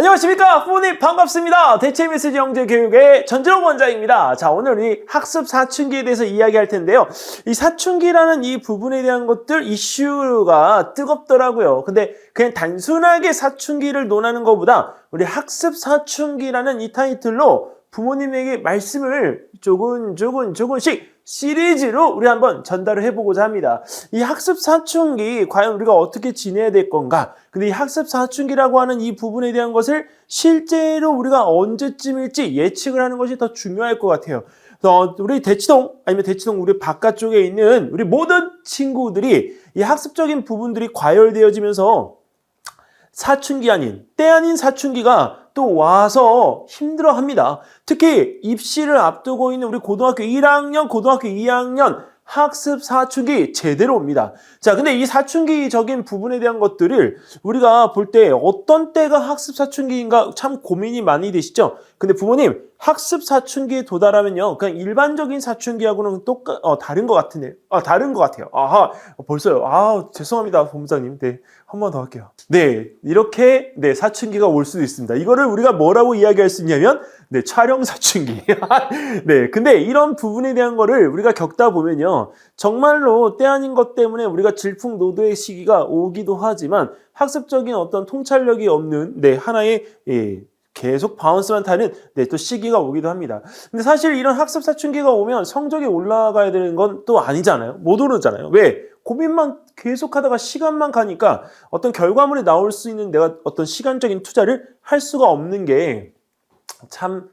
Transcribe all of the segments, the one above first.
안녕하십니까 부모님 반갑습니다. 대체 메시지 영재 교육의 전지록 원장입니다. 자 오늘 우리 학습 사춘기에 대해서 이야기할 텐데요. 이 사춘기라는 이 부분에 대한 것들 이슈가 뜨겁더라고요. 근데 그냥 단순하게 사춘기를 논하는 것보다 우리 학습 사춘기라는 이 타이틀로 부모님에게 말씀을 조금 조금 조금씩 시리즈로 우리 한번 전달을 해보고자 합니다. 이 학습 사춘기 과연 우리가 어떻게 지내야 될 건가? 근데 이 학습 사춘기라고 하는 이 부분에 대한 것을 실제로 우리가 언제쯤일지 예측을 하는 것이 더 중요할 것 같아요. 어, 우리 대치동 아니면 대치동 우리 바깥쪽에 있는 우리 모든 친구들이 이 학습적인 부분들이 과열되어지면서 사춘기 아닌 때 아닌 사춘기가 또 와서 힘들어 합니다. 특히 입시를 앞두고 있는 우리 고등학교 1학년, 고등학교 2학년 학습 사춘기 제대로 옵니다. 자, 근데 이 사춘기적인 부분에 대한 것들을 우리가 볼 때 어떤 때가 학습 사춘기인가 참 고민이 많이 되시죠? 근데 부모님, 학습 사춘기에 도달하면요. 그냥 일반적인 사춘기하고는 똑같, 어, 다른 것 같은데. 아, 다른 것 같아요. 아하, 벌써요. 아, 죄송합니다, 본부장님. 네. 한 번 더 할게요. 네. 이렇게, 네, 사춘기가 올 수도 있습니다. 이거를 우리가 뭐라고 이야기할 수 있냐면, 네, 촬영 사춘기. 네. 근데 이런 부분에 대한 거를 우리가 겪다 보면요. 정말로 때 아닌 것 때문에 우리가 질풍노도의 시기가 오기도 하지만 학습적인 어떤 통찰력이 없는, 네, 하나의, 예, 계속 바운스만 타는 네, 또 시기가 오기도 합니다. 근데 사실 이런 학습 사춘기가 오면 성적이 올라가야 되는 건 또 아니잖아요. 못 오르잖아요. 왜? 고민만 계속하다가 시간만 가니까 어떤 결과물이 나올 수 있는 내가 어떤 시간적인 투자를 할 수가 없는 게 참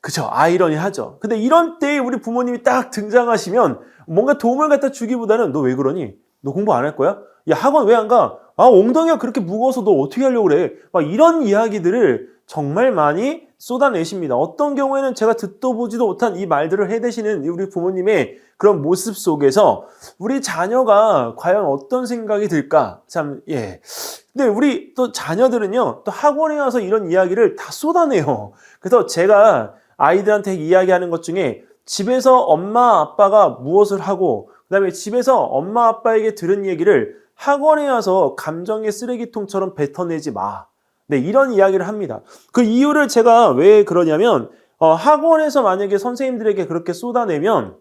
그죠 아이러니하죠. 근데 이런 때에 우리 부모님이 딱 등장하시면 뭔가 도움을 갖다 주기보다는 너 왜 그러니? 너 공부 안 할 거야? 야 학원 왜 안 가? 아 엉덩이가 그렇게 무거워서 너 어떻게 하려고 그래? 막 이런 이야기들을 정말 많이 쏟아내십니다. 어떤 경우에는 제가 듣도 보지도 못한 이 말들을 해대시는 우리 부모님의 그런 모습 속에서 우리 자녀가 과연 어떤 생각이 들까? 참, 예. 근데 우리 또 자녀들은요, 또 학원에 와서 이런 이야기를 다 쏟아내요. 그래서 제가 아이들한테 이야기하는 것 중에 집에서 엄마, 아빠가 무엇을 하고, 그 다음에 집에서 엄마, 아빠에게 들은 얘기를 학원에 와서 감정의 쓰레기통처럼 뱉어내지 마. 네, 이런 이야기를 합니다. 그 이유를 제가 왜 그러냐면, 어, 학원에서 만약에 선생님들에게 그렇게 쏟아내면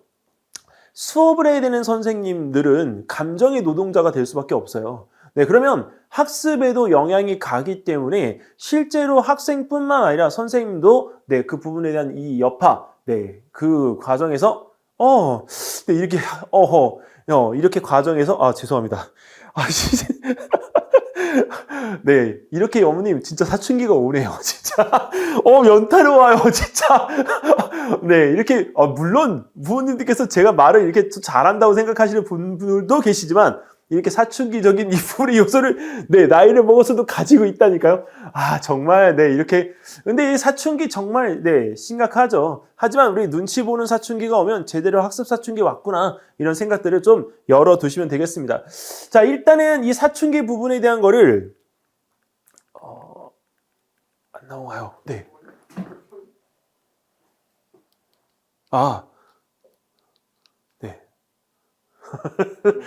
수업을 해야 되는 선생님들은 감정의 노동자가 될 수밖에 없어요. 네, 그러면 학습에도 영향이 가기 때문에 실제로 학생뿐만 아니라 선생님도 네, 그 부분에 대한 이 여파, 네, 그 과정에서 어, 네, 이렇게 어허, 어, 이렇게 과정에서 아, 죄송합니다. 아, 진짜. 네, 이렇게 어머님 진짜 사춘기가 오네요, 진짜. 어, 연타로 와요, 진짜. 네, 이렇게 어, 물론 부모님들께서 제가 말을 이렇게 잘한다고 생각하시는 분들도 계시지만 이렇게 사춘기적인 이 풀이 요소를 네 나이를 먹어서도 가지고 있다니까요. 아 정말 네 이렇게 근데 이 사춘기 정말 네 심각하죠. 하지만 우리 눈치 보는 사춘기가 오면 제대로 학습 사춘기 왔구나 이런 생각들을 좀 열어 두시면 되겠습니다. 자 일단은 이 사춘기 부분에 대한 거를 어, 안 나와요. 네. 아. 네.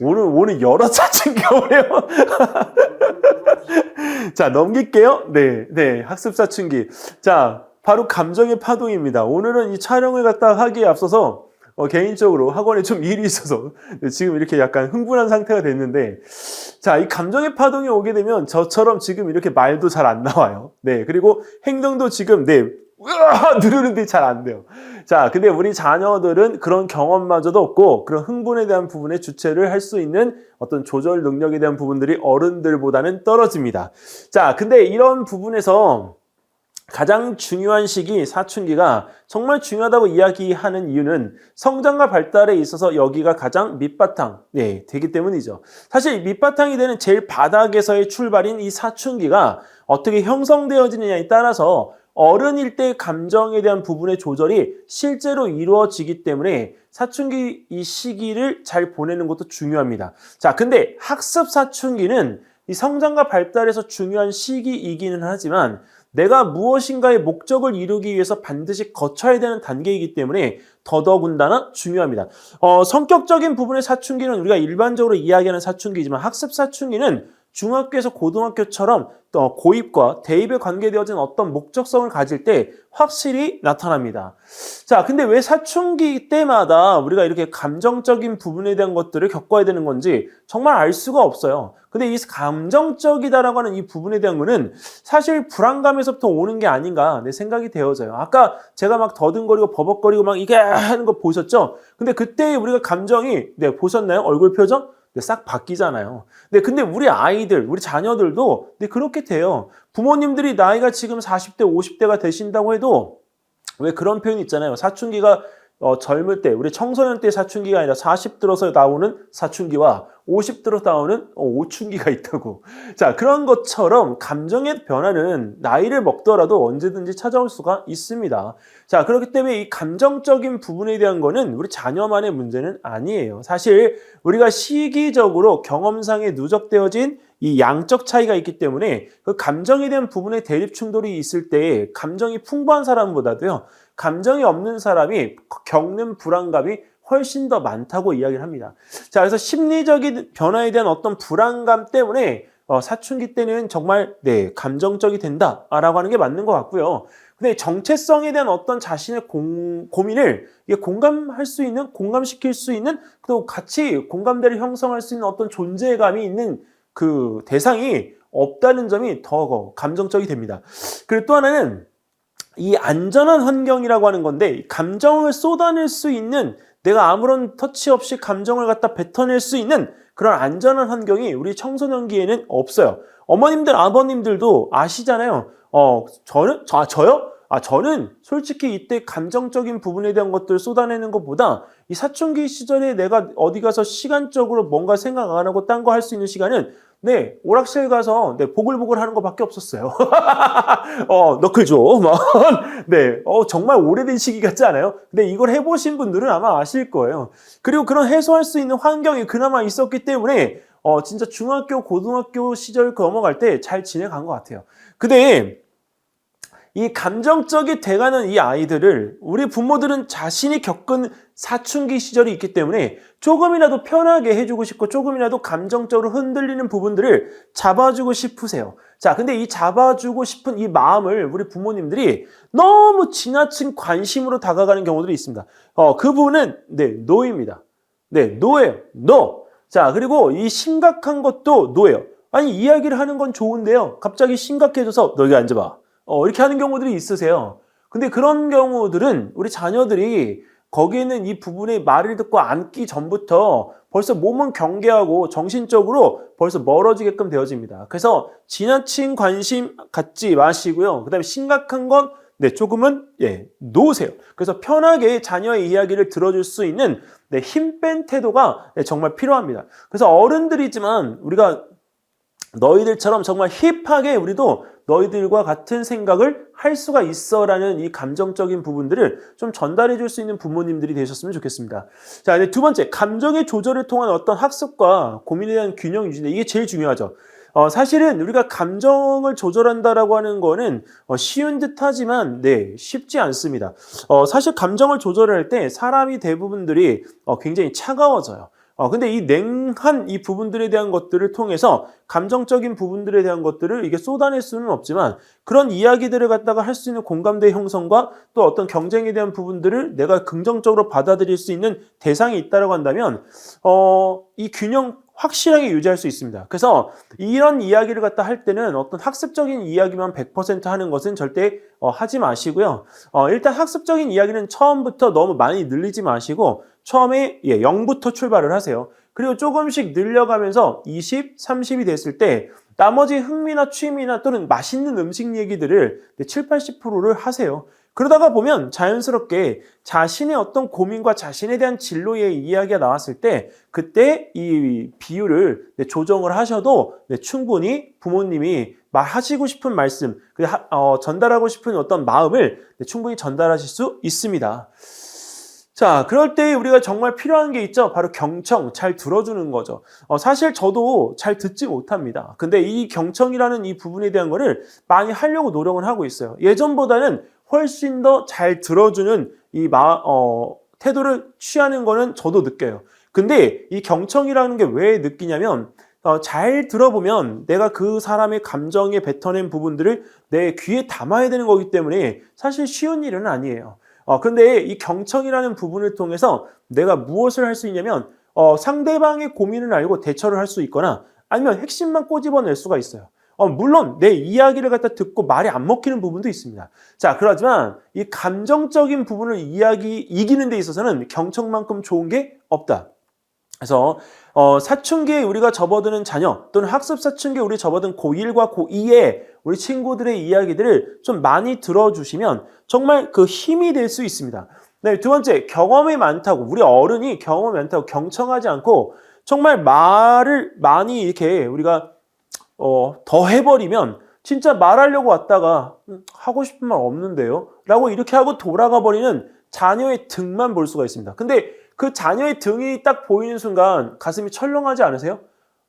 오늘, 오늘 여러 사춘기가 오네요. 자, 넘길게요. 네, 네. 학습 사춘기. 자, 바로 감정의 파동입니다. 오늘은 이 촬영을 갖다 하기에 앞서서 어, 개인적으로 학원에 좀 일이 있어서 네, 지금 이렇게 약간 흥분한 상태가 됐는데 자, 이 감정의 파동이 오게 되면 저처럼 지금 이렇게 말도 잘 안 나와요. 네, 그리고 행동도 지금 네, 으아! 누르는데 잘 안 돼요. 자, 근데 우리 자녀들은 그런 경험마저도 없고 그런 흥분에 대한 부분에 주체를 할 수 있는 어떤 조절 능력에 대한 부분들이 어른들보다는 떨어집니다. 자, 근데 이런 부분에서 가장 중요한 시기 사춘기가 정말 중요하다고 이야기하는 이유는 성장과 발달에 있어서 여기가 가장 밑바탕 네, 되기 때문이죠. 사실 밑바탕이 되는 제일 바닥에서의 출발인 이 사춘기가 어떻게 형성되어지느냐에 따라서 어른일 때 감정에 대한 부분의 조절이 실제로 이루어지기 때문에 사춘기 이 시기를 잘 보내는 것도 중요합니다. 자, 근데 학습 사춘기는 이 성장과 발달에서 중요한 시기이기는 하지만 내가 무엇인가의 목적을 이루기 위해서 반드시 거쳐야 되는 단계이기 때문에 더더군다나 중요합니다. 어, 성격적인 부분의 사춘기는 우리가 일반적으로 이야기하는 사춘기지만 학습 사춘기는 중학교에서 고등학교처럼 또 고입과 대입에 관계되어진 어떤 목적성을 가질 때 확실히 나타납니다. 자, 근데 왜 사춘기 때마다 우리가 이렇게 감정적인 부분에 대한 것들을 겪어야 되는 건지 정말 알 수가 없어요. 근데 이 감정적이다라고 하는 이 부분에 대한 거는 사실 불안감에서부터 오는 게 아닌가 내 생각이 되어져요. 아까 제가 막 더듬거리고 버벅거리고 막 이게 하는 거 보셨죠? 근데 그때 우리가 감정이 네, 보셨나요? 얼굴 표정? 네, 싹 바뀌잖아요. 네, 근데 우리 아이들, 우리 자녀들도 네, 그렇게 돼요. 부모님들이 나이가 지금 40대, 50대가 되신다고 해도 왜 그런 표현 있잖아요. 사춘기가 어, 젊을 때, 우리 청소년 때 사춘기가 아니라 40 들어서 나오는 사춘기와 50 들어서 나오는 어, 오춘기가 있다고. 자, 그런 것처럼 감정의 변화는 나이를 먹더라도 언제든지 찾아올 수가 있습니다. 자, 그렇기 때문에 이 감정적인 부분에 대한 거는 우리 자녀만의 문제는 아니에요. 사실 우리가 시기적으로 경험상에 누적되어진 이 양적 차이가 있기 때문에 그 감정에 대한 부분에 대립 충돌이 있을 때 감정이 풍부한 사람보다도요, 감정이 없는 사람이 겪는 불안감이 훨씬 더 많다고 이야기를 합니다. 자, 그래서 심리적인 변화에 대한 어떤 불안감 때문에 어, 사춘기 때는 정말 네 감정적이 된다라고 하는 게 맞는 것 같고요. 근데 정체성에 대한 어떤 자신의 공, 고민을 공감할 수 있는, 공감시킬 수 있는, 또 같이 공감대를 형성할 수 있는 어떤 존재감이 있는 그 대상이 없다는 점이 더 감정적이 됩니다. 그리고 또 하나는 이 안전한 환경이라고 하는 건데 감정을 쏟아낼 수 있는 내가 아무런 터치 없이 감정을 갖다 뱉어낼 수 있는 그런 안전한 환경이 우리 청소년기에는 없어요. 어머님들, 아버님들도 아시잖아요. 어, 저는, 저, 아, 저요? 아, 저는 솔직히 이때 감정적인 부분에 대한 것들을 쏟아내는 것보다 이 사춘기 시절에 내가 어디 가서 시간적으로 뭔가 생각 안 하고 딴 거 할 수 있는 시간은 네, 오락실 가서 네, 보글보글 하는 것밖에 없었어요. 어, 너클 줘. 막. 네, 어, 정말 오래된 시기 같지 않아요? 근데 이걸 해보신 분들은 아마 아실 거예요. 그리고 그런 해소할 수 있는 환경이 그나마 있었기 때문에 어, 진짜 중학교, 고등학교 시절 넘어갈 때 잘 지내간 것 같아요. 근데 이 감정적이 돼가는 이 아이들을 우리 부모들은 자신이 겪은 사춘기 시절이 있기 때문에 조금이라도 편하게 해주고 싶고 조금이라도 감정적으로 흔들리는 부분들을 잡아주고 싶으세요. 자, 근데 이 잡아주고 싶은 이 마음을 우리 부모님들이 너무 지나친 관심으로 다가가는 경우들이 있습니다. 어, 그 부분은 네, 노입니다. 네, 노예요. 노. 자, 그리고 이 심각한 것도 노예요. 아니, 이야기를 하는 건 좋은데요. 갑자기 심각해져서 너 여기 앉아봐. 어, 이렇게 하는 경우들이 있으세요. 근데 그런 경우들은 우리 자녀들이 거기에 있는 이 부분의 말을 듣고 앉기 전부터 벌써 몸은 경계하고 정신적으로 벌써 멀어지게끔 되어집니다. 그래서 지나친 관심 갖지 마시고요. 그 다음에 심각한 건 네, 조금은, 예, 놓으세요. 그래서 편하게 자녀의 이야기를 들어줄 수 있는, 네, 힘 뺀 태도가 네, 정말 필요합니다. 그래서 어른들이지만 우리가 너희들처럼 정말 힙하게 우리도 너희들과 같은 생각을 할 수가 있어라는 이 감정적인 부분들을 좀 전달해 줄 수 있는 부모님들이 되셨으면 좋겠습니다. 자, 이제 두 번째, 감정의 조절을 통한 어떤 학습과 고민에 대한 균형 유지인데 이게 제일 중요하죠. 어, 사실은 우리가 감정을 조절한다라고 하는 거는 어, 쉬운 듯 하지만 네, 쉽지 않습니다. 어, 사실 감정을 조절할 때 사람이 대부분들이 어, 굉장히 차가워져요. 어, 근데 이 냉한 이 부분들에 대한 것들을 통해서 감정적인 부분들에 대한 것들을 이게 쏟아낼 수는 없지만 그런 이야기들을 갖다가 할 수 있는 공감대 형성과 또 어떤 경쟁에 대한 부분들을 내가 긍정적으로 받아들일 수 있는 대상이 있다고 한다면 어, 이 균형 확실하게 유지할 수 있습니다. 그래서 이런 이야기를 갖다 할 때는 어떤 학습적인 이야기만 100% 하는 것은 절대 어, 하지 마시고요. 어, 일단 학습적인 이야기는 처음부터 너무 많이 늘리지 마시고 처음에 예, 0부터 출발을 하세요. 그리고 조금씩 늘려가면서 20, 30이 됐을 때 나머지 흥미나 취미나 또는 맛있는 음식 얘기들을 7, 80%를 하세요. 그러다가 보면 자연스럽게 자신의 어떤 고민과 자신에 대한 진로의 이야기가 나왔을 때 그때 이 비율을 조정을 하셔도 충분히 부모님이 말하시고 싶은 말씀, 어, 전달하고 싶은 어떤 마음을 충분히 전달하실 수 있습니다. 자, 그럴 때 우리가 정말 필요한 게 있죠. 바로 경청, 잘 들어주는 거죠. 어, 사실 저도 잘 듣지 못합니다. 근데 이 경청이라는 이 부분에 대한 거를 많이 하려고 노력을 하고 있어요. 예전보다는 훨씬 더 잘 들어주는 이 마, 어, 태도를 취하는 거는 저도 느껴요. 근데 이 경청이라는 게 왜 느끼냐면 어, 잘 들어보면 내가 그 사람의 감정에 뱉어낸 부분들을 내 귀에 담아야 되는 거기 때문에 사실 쉬운 일은 아니에요. 어, 근데 이 경청이라는 부분을 통해서 내가 무엇을 할 수 있냐면 어, 상대방의 고민을 알고 대처를 할 수 있거나 아니면 핵심만 꼬집어낼 수가 있어요. 어, 물론 내 이야기를 갖다 듣고 말이 안 먹히는 부분도 있습니다. 자, 그렇지만 이 감정적인 부분을 이야기 이기는 데 있어서는 경청만큼 좋은 게 없다. 그래서 어, 사춘기에 우리가 접어드는 자녀 또는 학습 사춘기에 우리 접어든 고1과 고2의 우리 친구들의 이야기들을 좀 많이 들어주시면 정말 그 힘이 될 수 있습니다. 네, 두 번째 경험이 많다고 우리 어른이 경험이 많다고 경청하지 않고 정말 말을 많이 이렇게 우리가 어, 더 해버리면 진짜 말하려고 왔다가 음, 하고 싶은 말 없는데요 라고 이렇게 하고 돌아가 버리는 자녀의 등만 볼 수가 있습니다. 근데 그 자녀의 등이 딱 보이는 순간 가슴이 철렁하지 않으세요?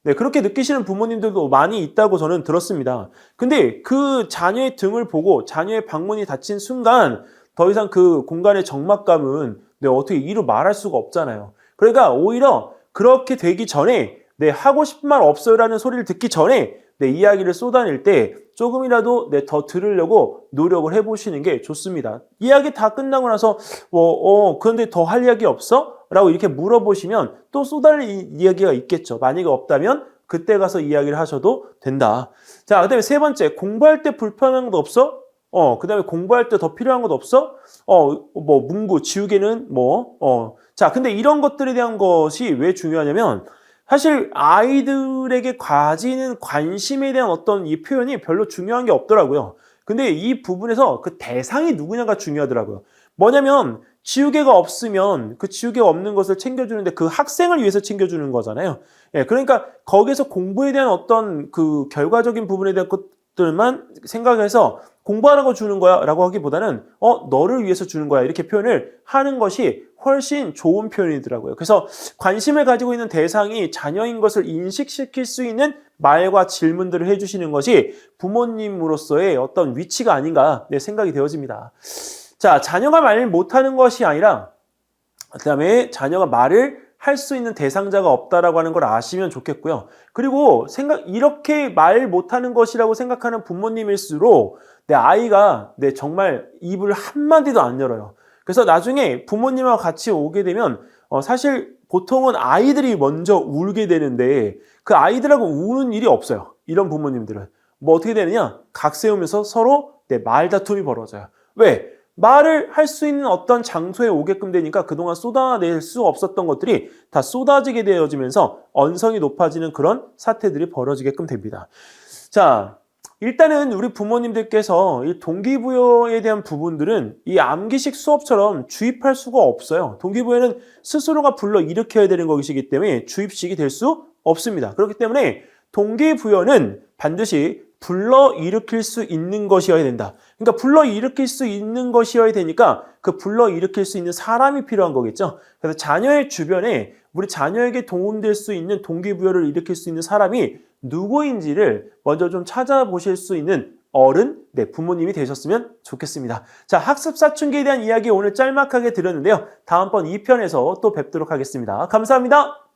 네, 그렇게 느끼시는 부모님들도 많이 있다고 저는 들었습니다. 근데 그 자녀의 등을 보고 자녀의 방문이 닫힌 순간 더 이상 그 공간의 적막감은 네, 어떻게 이루 말할 수가 없잖아요. 그러니까 오히려 그렇게 되기 전에 네, 하고 싶은 말 없어요라는 소리를 듣기 전에 내 이야기를 쏟아낼 때 조금이라도 네, 더 들으려고 노력을 해보시는 게 좋습니다. 이야기 다 끝나고 나서 뭐, 어, 그런데 더 할 이야기 없어? 라고 이렇게 물어보시면 또 쏟아낼 이야기가 있겠죠. 만약에 없다면 그때 가서 이야기를 하셔도 된다. 자, 그 다음에 세 번째, 공부할 때 불편한 것 없어? 어, 그 다음에 공부할 때 더 필요한 것 없어? 어, 뭐, 문구, 지우개는 뭐, 어. 자, 근데 이런 것들에 대한 것이 왜 중요하냐면, 사실 아이들에게 가지는 관심에 대한 어떤 이 표현이 별로 중요한 게 없더라고요. 근데 이 부분에서 그 대상이 누구냐가 중요하더라고요. 뭐냐면 지우개가 없으면 그 지우개가 없는 것을 챙겨주는데 그 학생을 위해서 챙겨주는 거잖아요. 예, 그러니까 거기서 공부에 대한 어떤 그 결과적인 부분에 대한 것들만 생각해서 공부하라고 주는 거야 라고 하기보다는 어, 너를 위해서 주는 거야 이렇게 표현을 하는 것이 훨씬 좋은 표현이더라고요. 그래서 관심을 가지고 있는 대상이 자녀인 것을 인식시킬 수 있는 말과 질문들을 해주시는 것이 부모님으로서의 어떤 위치가 아닌가 네, 생각이 되어집니다. 자, 자녀가 말 못하는 것이 아니라 그 다음에 자녀가 말을 할 수 있는 대상자가 없다라고 하는 걸 아시면 좋겠고요. 그리고 생각 이렇게 말 못하는 것이라고 생각하는 부모님일수록 내 아이가 내 정말 입을 한 마디도 안 열어요. 그래서 나중에 부모님하고 같이 오게 되면 어, 사실 보통은 아이들이 먼저 울게 되는데 그 아이들하고 우는 일이 없어요. 이런 부모님들은 뭐 어떻게 되느냐? 각 세우면서 서로 내 말다툼이 벌어져요. 왜? 말을 할 수 있는 어떤 장소에 오게끔 되니까 그동안 쏟아낼 수 없었던 것들이 다 쏟아지게 되어지면서 언성이 높아지는 그런 사태들이 벌어지게끔 됩니다. 자, 일단은 우리 부모님들께서 이 동기부여에 대한 부분들은 이 암기식 수업처럼 주입할 수가 없어요. 동기부여는 스스로가 불러 일으켜야 되는 것이기 때문에 주입식이 될 수 없습니다. 그렇기 때문에 동기부여는 반드시 불러 일으킬 수 있는 것이어야 된다. 그러니까 불러 일으킬 수 있는 것이어야 되니까 그 불러 일으킬 수 있는 사람이 필요한 거겠죠. 그래서 자녀의 주변에 우리 자녀에게 도움될 수 있는 동기부여를 일으킬 수 있는 사람이 누구인지를 먼저 좀 찾아보실 수 있는 어른, 네, 부모님이 되셨으면 좋겠습니다. 자, 학습 사춘기에 대한 이야기 오늘 짤막하게 드렸는데요. 다음번 2편에서 또 뵙도록 하겠습니다. 감사합니다.